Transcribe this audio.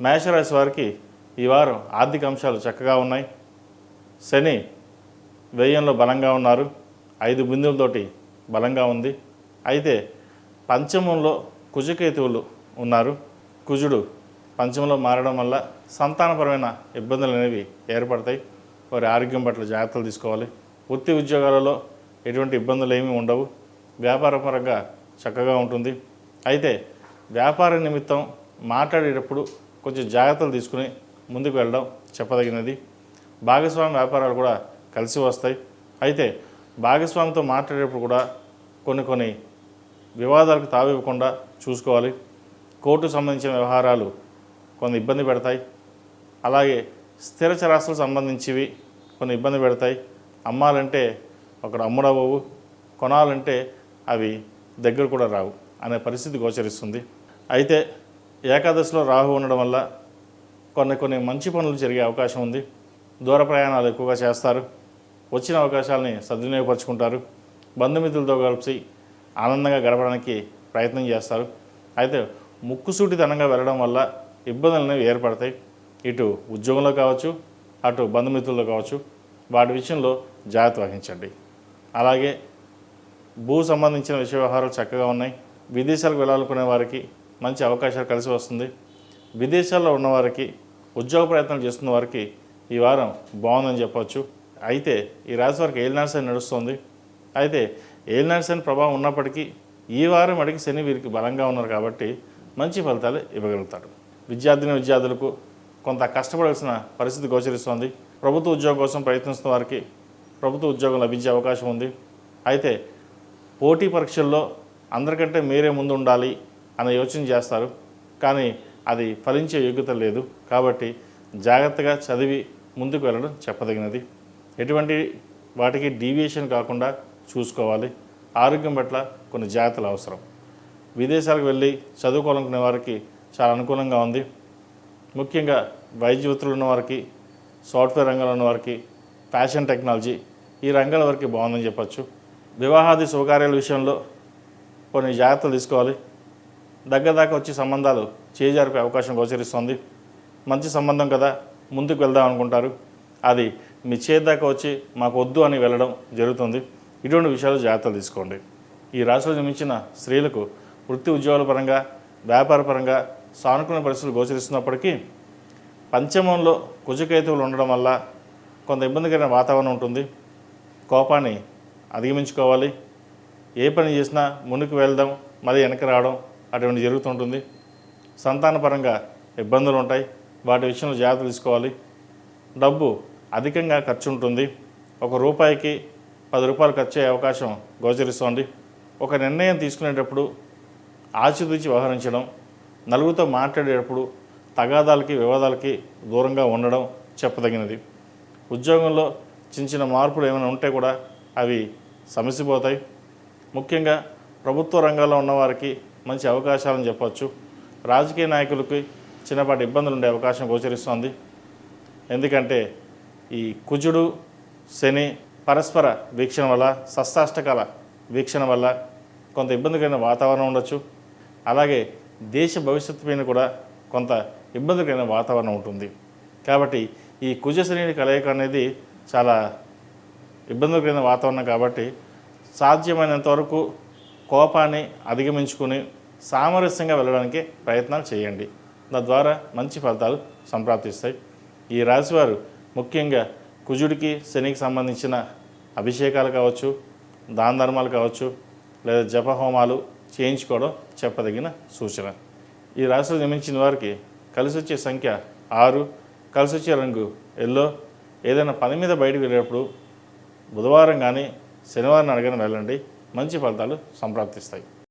మేషరాశి వారికి ఈ వారం ఆర్థిక అంశాలు చక్కగా ఉన్నాయి. శని వ్యయంలో బలంగా ఉన్నారు. ఐదు బిందువులతోటి బలంగా ఉంది. అయితే పంచమంలో కుజకేతువులు ఉన్నారు. కుజుడు పంచమంలో మారడం వల్ల సంతానపరమైన ఇబ్బందులు అనేవి ఏర్పడతాయి. వారి ఆరోగ్యం పట్ల జాగ్రత్తలు తీసుకోవాలి. వృత్తి ఉద్యోగాలలో ఎటువంటి ఇబ్బందులు ఏమీ ఉండవు. వ్యాపారపరంగా చక్కగా ఉంటుంది. అయితే వ్యాపార నిమిత్తం మాట్లాడేటప్పుడు కొంచెం జాగ్రత్తలు తీసుకుని ముందుకు వెళ్ళడం చెప్పదగినది. భాగస్వామి వ్యాపారాలు కూడా కలిసి వస్తాయి. అయితే భాగస్వామితో మాట్లాడేటప్పుడు కూడా కొన్ని కొన్ని వివాదాలకు తావివ్వకుండా చూసుకోవాలి. కోర్టుకు సంబంధించిన వ్యవహారాలు కొన్ని ఇబ్బంది పెడతాయి. అలాగే స్థిర చరాస్తులకు సంబంధించివి కొన్ని ఇబ్బంది పెడతాయి. అమ్మాలంటే ఒకడు అమ్ముడవవు కొనాలంటే అవి దగ్గర కూడా రావు అనే పరిస్థితి గోచరిస్తుంది. అయితే ఏకాదశిలో రాహు ఉండడం వల్ల కొన్ని కొన్ని మంచి పనులు జరిగే అవకాశం ఉంది. దూర ప్రయాణాలు ఎక్కువగా చేస్తారు. వచ్చిన అవకాశాలని సద్వినియోగపరుచుకుంటారు. బంధుమిత్రులతో కలిసి ఆనందంగా గడపడానికి ప్రయత్నం చేస్తారు. అయితే ముక్కుసూటితనంగా వెళ్ళడం వల్ల ఇబ్బందులు అనేవి ఏర్పడతాయి. ఇటు ఉద్యోగంలో కావచ్చు అటు బంధుమిత్రుల్లో కావచ్చు వాటి విషయంలో జాగ్రత్త వహించండి. అలాగే భూ సంబంధించిన విషయ వ్యవహారాలు చక్కగా ఉన్నాయి. విదేశాలకు వెళ్ళాలనుకునే వారికి మంచి అవకాశాలు కలిసి వస్తుంది. విదేశాల్లో ఉన్నవారికి ఉద్యోగ ప్రయత్నాలు చేస్తున్న వారికి ఈ వారం బాగుందని చెప్పవచ్చు అయితే ఈ రాశి వారికి ఏలినాడు నడుస్తుంది. అయితే ఏలినాడు ప్రభావం ఉన్నప్పటికీ ఈ వారం అడిగి శని వీరికి బలంగా ఉన్నారు కాబట్టి మంచి ఫలితాలు ఇవ్వగలుగుతాడు విద్యార్థిని విద్యార్థులకు కొంత కష్టపడాల్సిన పరిస్థితి గోచరిస్తోంది. ప్రభుత్వ ఉద్యోగం కోసం ప్రయత్నిస్తున్న వారికి ప్రభుత్వ ఉద్యోగం లభించే అవకాశం ఉంది. అయితే పోటీ పరీక్షల్లో అందరికంటే మీరే ముందు ఉండాలి అనే యోచన చేస్తారు. కానీ అది ఫలించే యోగ్యత లేదు. కాబట్టి జాగ్రత్తగా చదివి ముందుకు వెళ్ళడం చెప్పదగినది. ఎటువంటి వాటికి డీవియేషన్ కాకుండా చూసుకోవాలి. ఆరోగ్యం పట్ల కొన్ని జాగ్రత్తలు అవసరం. విదేశాలకు వెళ్ళి చదువుకోవాలనుకునే వారికి చాలా అనుకూలంగా ఉంది. ముఖ్యంగా వైద్య వృత్తులు ఉన్న వారికి సాఫ్ట్వేర్ రంగంలో ఉన్న వారికి ఫ్యాషన్ టెక్నాలజీ ఈ రంగాల వరకు బాగుందని చెప్పచ్చు. వివాహాది శుభకార్యాల విషయంలో కొన్ని జాగ్రత్తలు తీసుకోవాలి. దగ్గర దాకా వచ్చి సంబంధాలు చేజారిపే అవకాశం గోచరిస్తుంది. మంచి సంబంధం కదా ముందుకు వెళ్దాం అనుకుంటారు. అది మీ చేతి దాకా వచ్చి మాకు వద్దు అని వెళ్ళడం జరుగుతుంది. ఇటువంటి విషయాలు జాగ్రత్తలు తీసుకోండి. ఈ రాశిలో జన్మించిన స్త్రీలకు వృత్తి ఉద్యోగాల పరంగా వ్యాపార పరంగా సానుకూల పరిస్థితులు గోచరిస్తున్నప్పటికీ పంచమంలో కుజకేతువులు ఉండడం వల్ల కొంత ఇబ్బందికరమైన వాతావరణం ఉంటుంది. కోపాన్ని అధిగమించుకోవాలి. ఏ పని చేసినా ముందుకు వెళ్దాం మళ్ళీ వెనక్కి రావడం అటువంటి జరుగుతుంటుంది. సంతానపరంగా ఇబ్బందులు ఉంటాయి వాటి విషయంలో జాగ్రత్త తీసుకోవాలి. డబ్బు అధికంగా ఖర్చు ఉంటుంది ఒక రూపాయికి పది రూపాయలు ఖర్చు అయ్యే అవకాశం గోచరిస్తోంది. ఒక నిర్ణయం తీసుకునేటప్పుడు ఆచితూచి వ్యవహరించడం నలుగురితో మాట్లాడేటప్పుడు తగాదాలకి వివాదాలకి దూరంగా ఉండడం చెప్పదగినది. ఉద్యోగంలో చిన్న చిన్న మార్పులు ఏమైనా ఉంటే కూడా అవి సమసిపోతాయి. ముఖ్యంగా ప్రభుత్వ రంగంలో ఉన్నవారికి మంచి అవకాశాలని చెప్పొచ్చు. రాజకీయ నాయకులకి చిన్నపాటి ఇబ్బందులు ఉండే అవకాశం గోచరిస్తోంది. ఎందుకంటే ఈ కుజుడు శని పరస్పర వీక్షణ వల్ల సస్తాష్టకాల వీక్షణ వల్ల కొంత ఇబ్బందికరమైన వాతావరణం ఉండొచ్చు. అలాగే దేశ భవిష్యత్తు పైన కూడా కొంత ఇబ్బందికరమైన వాతావరణం ఉంటుంది. కాబట్టి ఈ కుజ శని కలయిక అనేది చాలా ఇబ్బందికరమైన వాతావరణం కాబట్టి సాధ్యమైనంత వరకు కోపాన్ని అధిగమించుకుని సామరస్యంగా వెళ్ళడానికి ప్రయత్నాలు చేయండి. తద్వారా మంచి ఫలితాలు సంప్రాప్తిస్తాయి. ఈ రాశివారు ముఖ్యంగా కుజుడికి శనికి సంబంధించిన అభిషేకాలు కావచ్చు దాన ధర్మాలు కావచ్చు లేదా జపహోమాలు చేయించుకోవడం చెప్పదగిన సూచన. ఈ రాశిలో జన్మించిన వారికి కలిసి వచ్చే సంఖ్య ఆరు కలిసి వచ్చే రంగు ఎల్లో. ఏదైనా పని మీద బయటకు వెళ్ళేటప్పుడు బుధవారం కానీ శనివారం అడగని వెళ్ళండి. మంచి ఫలితాలు సంప్రాప్తిస్తాయి.